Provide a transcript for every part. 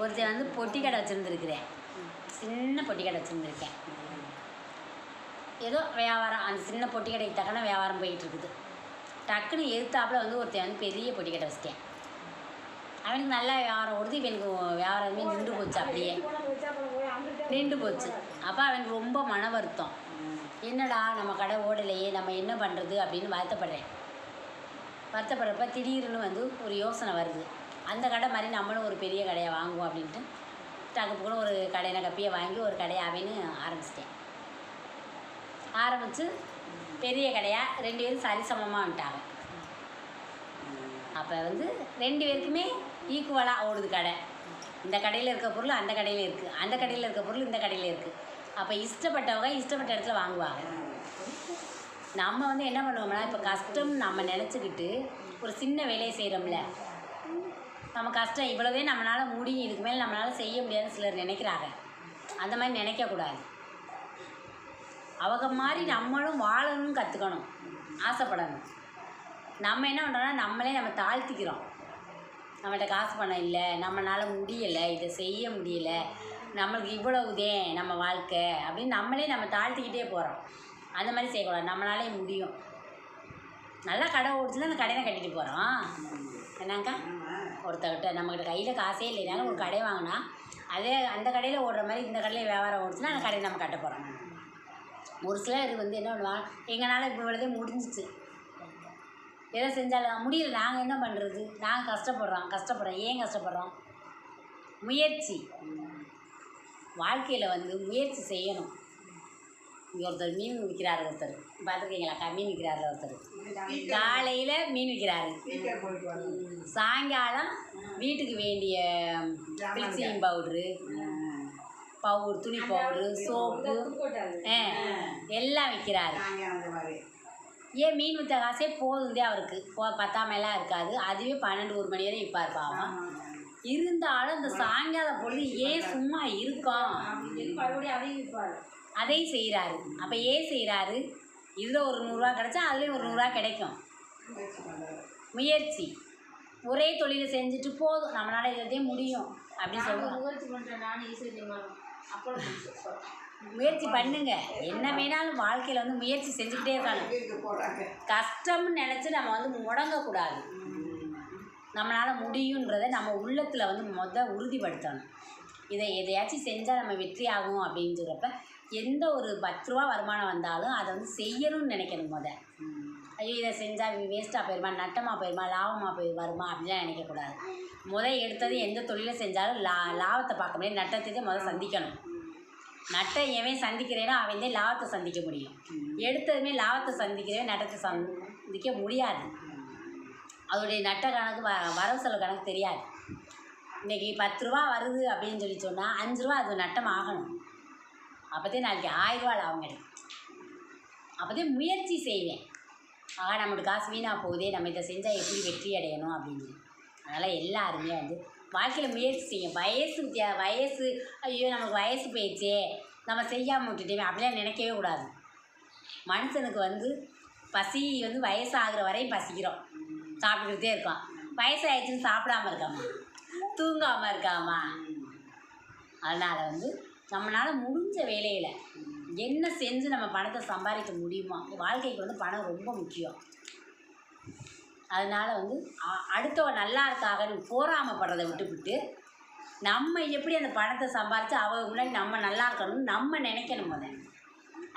ஒருத்தன் வந்து பொட்டி கடை வச்சுருந்துருக்குறேன். சின்ன பொட்டி கடை வச்சுருந்துருக்கேன். ஏதோ வியாபாரம் அந்த சின்ன பொட்டி கடைக்கு தக்கன வியாபாரம் போயிட்டுருக்குது. டக்குன்னு எதிர்த்தாப்புல வந்து ஒருத்தன் வந்து பெரிய பொட்டி கடை வச்சிட்டேன். அவனுக்கு நல்லா வியாபாரம் ஓடுது இவனுக்கு வியாபாரமே நின்று போச்சு அப்படியே. நின்று போச்சு. அப்போ அவனுக்கு ரொம்ப மன வருத்தம். என்னடா நம்ம கடை ஓடலையே நம்ம என்ன பண்ணுறது அப்படின்னு வருத்தப்படுறேன். வருத்தப்படுறப்ப திடீர்னு வந்து ஒரு யோசனை வருது. அந்த கடை மாதிரி நம்மளும் ஒரு பெரிய கடையை வாங்குவோம் அப்படின்ட்டு டக்குப்பு கூட ஒரு கடையின கப்பியை வாங்கி ஒரு கடையாகவேன்னு ஆரம்பிச்சிட்டேன். ஆரம்பித்து பெரிய கடையாக ரெண்டு பேரும் சரிசமமாக வந்துட்டாங்க. அப்போ வந்து ரெண்டு பேருக்குமே ஈக்குவலாக ஓடுது கடை. இந்த கடையில் இருக்க பொருள் அந்த கடையில் இருக்குது அந்த கடையில் இருக்க பொருள் இந்த கடையில் இருக்குது அப்போ இஷ்டப்பட்டவங்க இஷ்டப்பட்ட இடத்துல வாங்குவாங்க. நம்ம வந்து என்ன பண்ணுவோம்னா இப்போ கஷ்டம் நம்ம நினச்சிக்கிட்டு ஒரு சின்ன வேலையை செய்கிறோம்ல நம்ம கஷ்டம் இவ்வளவே நம்மளால் முடியும் இதுக்கு மேலே நம்மளால் செய்ய முடியாதுன்னு சிலர் நினைக்கிறாங்க. அந்த மாதிரி நினைக்கக்கூடாது. அவங்க மாதிரி நம்மளும் வாழணும்னு கற்றுக்கணும் ஆசைப்படணும். நம்ம என்ன பண்ணுறோம்னா நம்மளே நம்ம தாழ்த்திக்கிறோம். நம்மகிட்ட காசு பணம் இல்லை நம்மளால் முடியலை இதை செய்ய முடியல நம்மளுக்கு இவ்வளவுதே நம்ம வாழ்க்கை அப்படின்னு நம்மளே நம்ம தாழ்த்திக்கிட்டே போகிறோம் அந்த மாதிரி செய்யக்கூடாது. நம்மளாலே முடியும். நல்லா கடை ஓடிச்சுன்னா அந்த கடையை கட்டிட்டு போகிறோம் என்னங்கக்கா ஒருத்தர்கிட்ட நம்மக்கிட்ட கையில் காசே இல்லைனாலும் ஒரு கடை வாங்கினா அதே அந்த கடையில் ஓடுற மாதிரி இந்த கடையில் வியாபாரம் ஓடுச்சுன்னா அந்த கடையை நம்ம கட்ட போகிறோம் ஒரு சிலர் வந்து என்ன பண்ணுவாங்க எங்களால் இப்போ இவ்வளோதே முடிஞ்சிச்சு. எதை செஞ்சாலும் முடியல நாங்கள் என்ன பண்ணுறது நாங்கள் கஷ்டப்படுறோம் கஷ்டப்படுறோம். ஏன் கஷ்டப்படுறோம்? முயற்சி. வாழ்க்கையில் வந்து முயற்சி செய்யணும். இங்கே ஒருத்தர் மீன் விற்கிறாரு ஒருத்தர். பார்த்துருக்கீங்களாக்கா மீன் விற்கிறாரு ஒருத்தர். காலையில் மீன் விற்கிறாரு. சாயங்காலம் வீட்டுக்கு வேண்டிய ப்ளீச்சிங் பவுட்ரு பவுடர் துணி பவுட்ரு சோப்பு ஆ எல்லாம் விற்கிறாரு. ஏன் மீன் விற்ற காசே போதுந்தே அவருக்கு. போ பத்தாமையெல்லாம் இருக்காது. அதுவே பன்னெண்டு ஒரு மணி வரை விற்பார் பாவம். இருந்தாலும் இந்த சாயங்காலம் பொழுது ஏன் சும்மா இருக்கோம் அதை செய்கிறாரு அப்போ ஏன் செய்கிறாரு இதில் ஒரு நூறுரூவா கிடச்சா அதுலேயும் ஒரு நூறுரூவா கிடைக்கும். முயற்சி. ஒரே தொழிலை செஞ்சுட்டு போதும். நம்மளால் இதே முடியும் அப்படின்னு சொல்லுவாங்க முயற்சி பண்ணுறேன் நானும் முயற்சி பண்ணுங்க. என்ன வேணாலும் வாழ்க்கையில் வந்து முயற்சி செஞ்சுக்கிட்டே இருக்கணும் கஷ்டம்னு நினச்சி நம்ம வந்து முடங்கக்கூடாது. நம்மளால் முடியுன்றதை நம்ம உள்ளத்தில் வந்து மொத உறுதிப்படுத்தணும். இதை எதையாச்சும் செஞ்சால் நம்ம வெற்றி ஆகும் அப்படின்றப்ப எந்த ஒரு பத்து ரூபா வருமானம் வந்தாலும் அதை வந்து செய்யணும்னு நினைக்கணும் முத. ஐயோ இதை செஞ்சால் வேஸ்ட்டாக போயிருமா நட்டமாக போயிருமா லாபமாக போய் வருமா அப்படிலாம் நினைக்கக்கூடாது. முதல் எடுத்தது எந்த தொழிலை செஞ்சாலும் லா லாபத்தை பார்க்க முடியாது நட்டத்தை முதல் சந்திக்கணும். நட்டை எவன் சந்திக்கிறேன்னா அவன் தான் லாபத்தை சந்திக்க முடியும். எடுத்ததுமே லாபத்தை சந்திக்கிறவன் நட்டத்தை சந்திக்க முடியாது. அதோடைய நட்ட கணக்கு வ வரவு செலவு கணக்கு தெரியாது. இன்றைக்கி பத்து ரூபா வருது அப்படின்னு சொல்லி சொன்னால் அஞ்சு ரூபா அது நட்டம் ஆகணும் அப்போதே நாளைக்கு ஆயிரரூவாள் லாபம் கிடைக்கும் அப்போதே முயற்சி செய்வேன். ஆகா நம்மளோட காசு வீணாக போகுதே நம்ம இதை செஞ்சால் எப்படி வெற்றி அடையணும் அப்படின்னு. அதனால் எல்லாருமே வந்து வாழ்க்கையில் முயற்சி செய்யும். வயசு வித்தியா வயசு ஐயோ நமக்கு வயசு போயிடுச்சே நம்ம செய்யாமல் விட்டுட்டேமே அப்படிலாம் நினைக்கவே கூடாது. மனுஷனுக்கு வந்து பசி வந்து வயசாகிற வரையும் பசிக்கிறோம். சாப்பிட்டுக்கிட்டே இருக்கோம். வயசாகிடுச்சுன்னு சாப்பிடாம இருக்காமா? தூங்காமல் இருக்காமா? அதனால் வந்து நம்மளால் முடிஞ்ச வேலையில் என்ன செஞ்சு நம்ம பணத்தை சம்பாதிக்க முடியுமோ வாழ்க்கைக்கு வந்து பணம் ரொம்ப முக்கியம். அதனால் வந்து அடுத்தவ நல்லா இருக்காகன்னு போராமப்படுறதை விட்டுவிட்டு நம்ம எப்படி அந்த பணத்தை சம்பாரித்து அவங்க முன்னாடி நம்ம நல்லா இருக்கணும்னு நம்ம நினைக்கணும் முதல்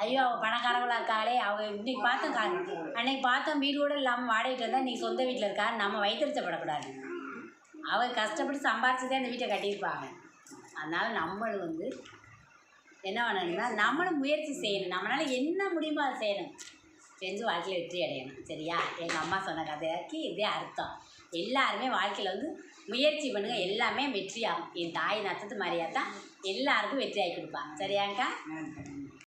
ஐயோ அவள் பணக்காரவளாக இருக்காளே அவள் இன்னைக்கு பார்த்தோம் கா அன்னைக்கு பார்த்தோம் வீடு கூட இல்லாமல் வாடகைட்டு இருந்தால் நீ சொந்த வீட்டில் இருக்கா நம்ம வைத்தறிச்சப்படக்கூடாது. அவள் கஷ்டப்பட்டு சம்பாரிச்சு அந்த வீட்டை கட்டியிருப்பாங்க. அதனால் நம்மளும் வந்து என்ன பண்ணணும்னா நம்மளும் முயற்சி செய்யணும். நம்மளால் என்ன முடியுமோ அதை செய்யணும். செஞ்சு வாழ்க்கையில் வெற்றி அடையணும். சரியா? எங்கள் அம்மா சொன்ன கதைக்கு இதே அர்த்தம். எல்லாருமே வாழ்க்கையில் வந்து முயற்சி பண்ணுங்கள் எல்லாமே வெற்றியாகும். என் தாய் நத்தத்து மாதிரியா தான் எல்லாருக்கும் வெற்றி ஆகி கொடுப்பா சரியாங்க்கா